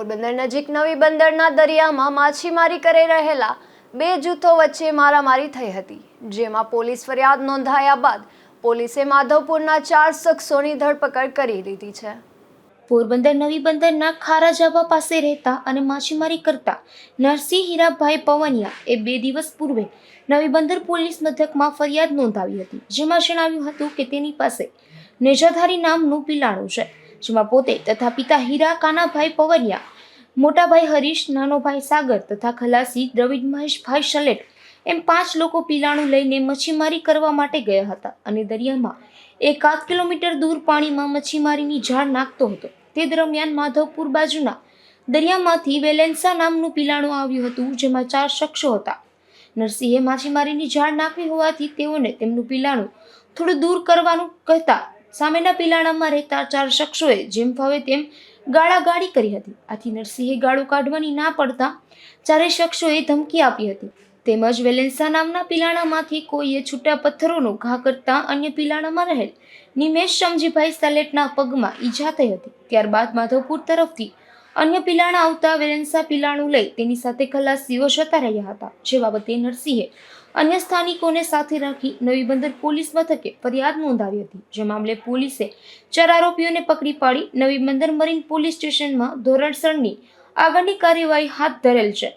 પોરબંદર નજીક નવી બંદરના દરિયામાં માછીમારી કરી રહેલા બે જૂથો વચ્ચે મારામારી થઈ હતી, જેમાં પોલીસ ફરિયાદ નોંધાયા બાદ પોલીસે માધવપુરના ચાર શખ્સોની ધરપકડ કરી લીધી છે. પોરબંદર નવી બંદરના ખારાજાબા પાસે રહેતા અને માછીમારી કરતા નરસિંહ હીરાભાઈ પવનિયા એ બે દિવસ પૂર્વે નવી બંદર પોલીસ મથકમાં ફરિયાદ નોંધાવી હતી, જેમાં જણાવ્યું હતું કે તેની પાસે નેજાધારી નામનું પિલાણું છે. જેમાં પોતે તથા પિતા હીરા કાનાભાઈ પવનિયા મોટાભાઈ હરીશ નાનોભાઈ સાગર તથા ખલાસી દ્રવિડ મહેશભાઈ શલેટ એમ પાંચ લોકો પીલાણું લઈને મચ્છીમારી કરવા માટે ગયા હતા અને દરિયામાં એકાદ કિલોમીટર દૂર પાણીમાં મચ્છીમારીની જાળ નાખતો હતો. તે દરમિયાન માધવપુર બાજુના દરિયામાંથી વેલેન્સા નામનું પીલાણું આવ્યું હતું જેમાં ચાર શખ્સો હતા. નરસિંહે માછીમારીની જાળ નાખવી હોવાથી તેઓને તેમનું પીલાણું થોડું દૂર કરવાનું કહેતા સામેના પિલાણામાં રહેતા ચાર શખ્સોએ જેમ ફાવે તેમ ગાળાગાળી કરી હતી. આથી નરસિંહે ગાળું કાઢવાની ના પડતા ચારેય શખ્સોએ ધમકી આપી હતી. તેમજ વેલેન્સા નામના પિલાણામાંથી કોઈએ છૂટા પથ્થરોનો ઘા કરતા અન્ય પિલાણામાં રહેલ નિમેશ સમજીભાઈ સલેટના પગમાં ઈજા થઈ હતી. ત્યારબાદ માધવપુર તરફથી અન્ય પિલાણા આવતા વેલેન્સા પિલાણું લઈ તેની સાથે ખલાસીઓ જતા રહ્યા હતા, જે બાબતે નરસિંહે અન્ય સ્થાનિકોને સાથે રાખી નવી બંદર પોલીસ મથકે ફરિયાદ નોંધાવી હતી, જે મામલે પોલીસે ચાર આરોપીઓને પકડી પાડી નવી બંદર મરીન પોલીસ સ્ટેશનમાં ધોરણસરની આગળની કાર્યવાહી હાથ ધરેલ છે,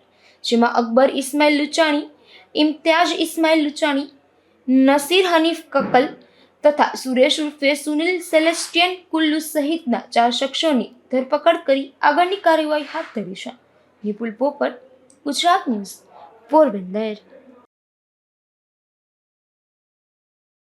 જેમાં અકબર ઇસ્માઇલ લુચાણી, ઇમ્તિયાઝ ઇસ્માઇલ લુચાણી, નસીર હનીફ કકલ તથા સુરેશ ઉર્ફે સુનિલ સેલેસ્ટિયન કુલ્લુ સહિતના ચાર શખ્સોની ધરપકડ કરી આગળની કાર્યવાહી હાથ ધરી છે. વિપુલ પોપટ, ગુજરાત ન્યૂઝ, પોરબંદર.